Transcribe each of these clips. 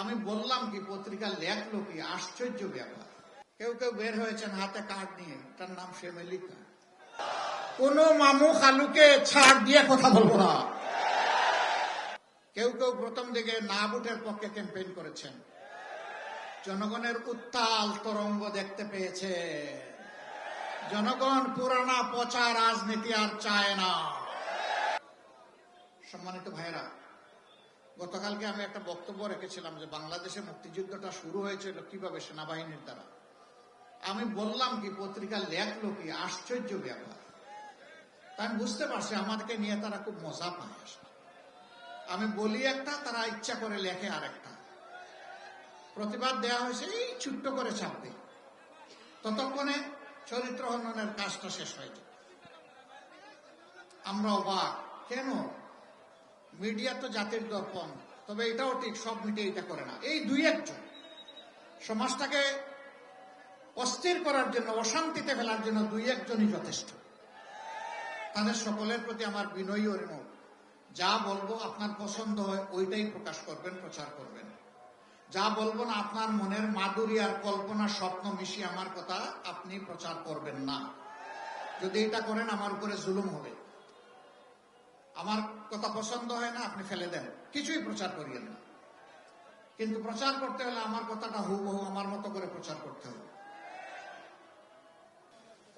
আমি বললাম কি পত্রিকা লেখলো কি আশ্চর্য ব্যাপার। কেউ কেউ বের হয়েছেন হাতে কার্ড নিয়ে, তার নাম ফেমেলিকা কোন মামু খালুকে ছাড় দিয়ে কথা বলব না। কেউ কেউ প্রথম দিকে না ভোটের পক্ষে ক্যাম্পেইন করেছেন। জনগণের উত্তাল তরঙ্গ দেখতে পেয়েছে। জনগণ পুরানা পচা রাজনীতি আর চায় না। সম্মানিত ভাইরা গতকালকে আমি একটা বক্তব্য রেখেছিলাম যে বাংলাদেশে মুক্তিযুদ্ধটা শুরু হয়েছিল কীভাবে সেনাবাহিনীর দ্বারা। আমি বললাম কি পত্রিকা লেখলো কি আশ্চর্য ব্যাপার। আমি বুঝতে পারছি, আমাদেরকে নিয়ে তারা খুব মজা পায়। আমি বলি একটা, তারা ইচ্ছা করে লেখে আরেকটা। প্রতিবাদ দেয়া হয়েছে, এই ছোট্ট করে ছাপবে। ততক্ষণে চরিত্র হননের কাজটা শেষ হয়ে যায়। আমরা অবাক। কেন? মিডিয়া তো জাতির দর্পণ তবে এটাও ঠিক, সব মিডিয়া এটা করে না। এই দুই একজন সমাজটাকে অস্থির করার জন্য, অশান্তিতে ফেলার জন্য দুই একজনই যথেষ্ট। তাদের সকলের প্রতি আমার বিনয়ী অনুরোধ যা বলব আপনার পছন্দ হয়, ওইটাই প্রকাশ করবেন, প্রচার করবেন। যা বলব না আপনার মনের মাধুরী আর কল্পনা স্বপ্ন মিশিয়ে আমার কথা আপনি প্রচার করবেন না। যদি এটা করেন, আমার উপরে জুলুম হবে। আমার কথা পছন্দ হয় না, আপনি ফেলে দেন। কিছুই প্রচার করিয়েন না। কিন্তু প্রচার করতে হলে আমার কথাটা হুবহু আমার মতো করে প্রচার করতে হবে।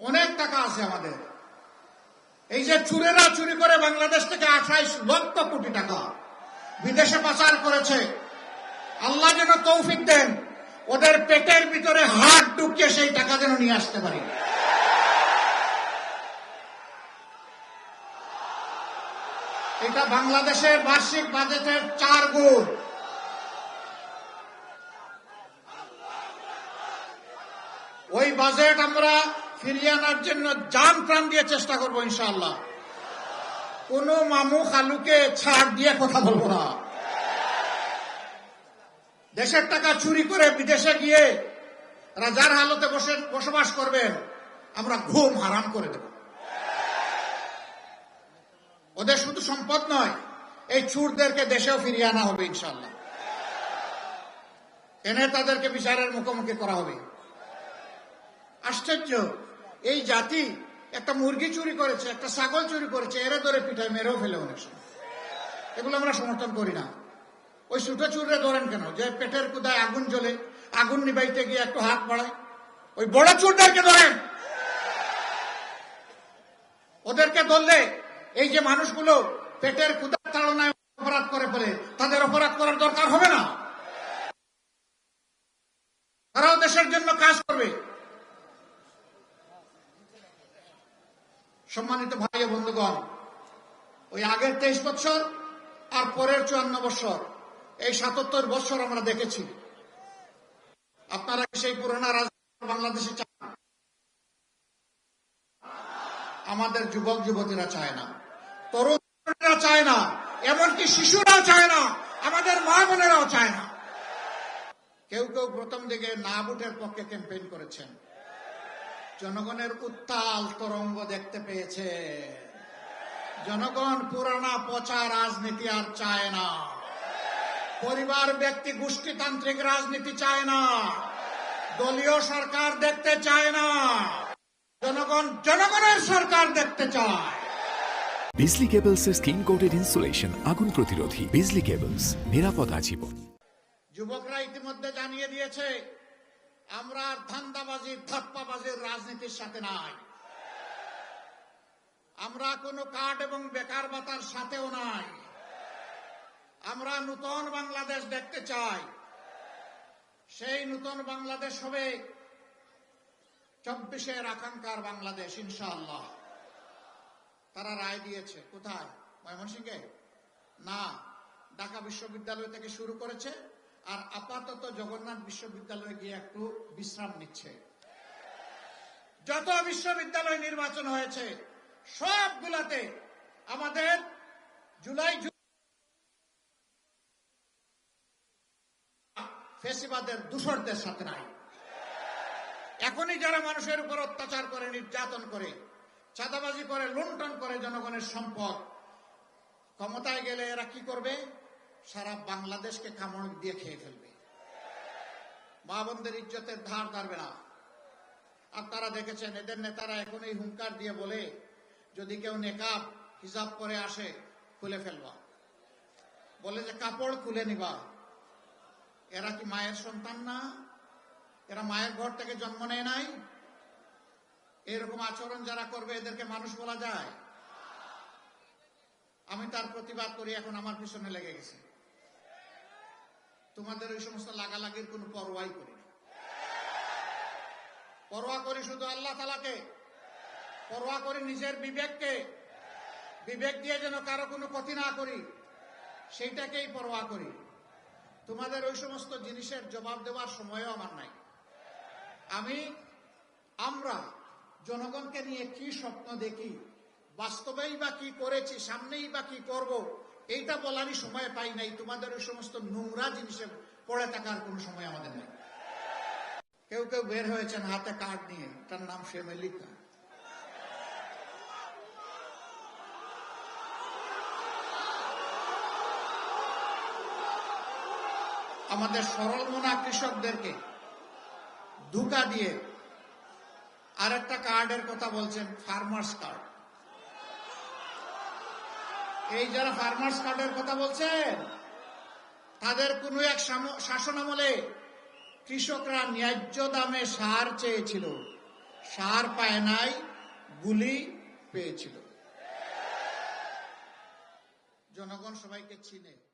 অনেক টাকা আছে আমাদের। এই যে চুরেরা চুরি করে বাংলাদেশ থেকে আঠাইশ লক্ষ কোটি টাকা বিদেশে পাচার করেছে, আল্লাহ যেন তৌফিক দেন, ওদের পেটের ভিতরে হাত ঢুকিয়ে সেই টাকা যেন নিয়ে আসতে পারি। এটা বাংলাদেশের বার্ষিক বাজেটের চার গুণ। ওই বাজেট আমরা ফিরিয়ে আনার জন্য যান প্রাণ দিয়ে চেষ্টা করব, ইনশাআল্লাহ। কোন মামু খালুকে ছাড় দিয়ে কথা বলব না। দেশের টাকা চুরি করে বিদেশে গিয়ে রাজার হালতে বসে বসবাস করবেন, আমরা ঘুম হারাম করে দেব। ওদের শুধু সম্পদ নয়, এই চুরদেরকে দেশেও ফিরিয়ে আনা হবে ইনশাল্লাহ এনে তাদেরকে বিচারের মুখোমুখি করা হবে। আশ্চর্য, এই জাতি একটা মুরগি চুরি করেছে, একটা ছাগল চুরি করেছে, এরা ধরে পিঠায় মেরেও ফেলে অনেক সময়। এগুলো আমরা সমর্থন করি না। ওই ছোট চুরে ধরেন কেন? যে পেটের কুদায় আগুন জ্বলে, আগুন নিবাইতে গিয়ে একটু হাত বাড়ায়। ওই বড় চুরদেরকে ধরেন। ওদেরকে ধরলে এই যে মানুষগুলো পেটের কুদার তাড়নায় অপরাধ করে ফেলে, তাদের অপরাধ করার দরকার হবে না। তারাও দেশের জন্য কাজ করবে। সম্মানিত ভাই ও বন্ধুগণ, ওই আগের তেইশ বছর আর পরের চুয়ান্ন বছর এই সাতাত্তর বছর আমরা দেখেছি। আপনারা সেই পুরোনো রাজনীতি বাংলাদেশে চান? আমাদের যুবক যুবতীরা চায় না। তরুণরা চায় না, এমনকি শিশুরাও চায় না, আমাদের মা বোনেরাও চায় না। কেউ কেউ প্রথম দিকে না ভোটের পক্ষে ক্যাম্পেইন করেছেন। জনগণের উত্তাল তরঙ্গ দেখতে পেয়েছে। জনগণ পুরানা পচা রাজনীতি আর চায় না। পরিবার, ব্যক্তি, গোষ্ঠীতান্ত্রিক রাজনীতি চায় না। দলীয় সরকার দেখতে চায় না। জনগণ, জনগণের সরকার দেখতে চায়। বিজলি কেবলস এর স্কিন কোটেড ইনসুলেশন আগুন প্রতিরোধী। বিজলি কেবলস নিরাপদ আজীবন। যুবকরা ইতিমধ্যে জানিয়ে দিয়েছে, আমরা আর ধান্দাবাজি, ধাপ্পাবাজির রাজনীতির সাথে নাই। আমরা কোনো কার্ড এবং বেকার ভাতার সাথেও নাই। আমরা নূতন বাংলাদেশ দেখতে চাই। সেই নূতন বাংলাদেশ হবে চব্বিশের আকাঙ্ক্ষার বাংলাদেশ, ইনশাআল্লাহ। তারা রায় দিয়েছে। কোথায়? ময়মনসিংহে? না। ঢাকা বিশ্ববিদ্যালয় থেকে শুরু করেছে আর আপাতত জগন্নাথ বিশ্ববিদ্যালয়ে গিয়ে একটু বিশ্রাম নিচ্ছে। যত বিশ্ববিদ্যালয় নির্বাচন হয়েছে, সবগুলাতে আমাদের জুলাই ফেসিবাদের দূষরদের সাথে নাই। এখনই যারা মানুষের উপর অত্যাচার করে, নির্যাতন করে চাঁদাবাজি করে, লুণ্ঠন করে জনগণের সম্পদ। ক্ষমতায় গেলে এরা কি করবে? সারা বাংলাদেশকে কামড় দিয়ে খেয়ে ফেলবে। মা বোনদের ইজ্জতের ধার ধারবে না। আর তারা দেখেছেন, এদের নেতারা এখন এই হুঙ্কার দিয়ে বলে, যদি কেউ নেকাব হিসাব করে আসে, খুলে ফেলবা। বলে যে, কাপড় খুলে নিবা। এরা কি মায়ের সন্তান না? এরা মায়ের ঘর থেকে জন্ম নেয় নাই? এরকম আচরণ যারা করবে, এদেরকে মানুষ বলা যায়। আমি তার প্রতিবাদ করি, এখন আমার পিছনে লেগে গেছে। তোমাদের ওই সমস্ত লাগালাগির কোনো পরোয়াই করি না। পরোয়া করি শুধু আল্লাহ তালাকে পরোয়া করি নিজের বিবেককে। বিবেক দিয়ে যেন কারও কোনো ক্ষতি না করি, সেইটাকেই পরোয়া করি। তোমাদের ওই সমস্ত জিনিসের জবাব দেওয়ার সময়ও আমার নাই। আমি, আমরা জনগণকে নিয়ে কি স্বপ্ন দেখি? বাস্তবেই বা কি করেছি? সামনেই বা কি করব? এইটা বলারই সময় পাই নাই। তোমাদের ওই সমস্ত নোংরা জিনিসে পড়ে থাকার কোনো সময় আমাদের নেই। কেউ কেউ বের হয়েছেন হাতে কার্ড নিয়ে। তার নাম ফেমেলিকা আমাদের সরল মনা কৃষকদেরকে ধোকা দিয়ে আর একটা কার্ডের কথা বলছেন ফার্মার্স কার্ড এই যারা ফার্মার্স কার্ডের কথা বলছেন, তাদের কোন এক সাম- শাসনামলে কৃষকরা ন্যায্য দামে সার চেয়েছিল। সার পায় নাই, গুলি পেয়েছিল। জনগণ সবাইকে চিনে।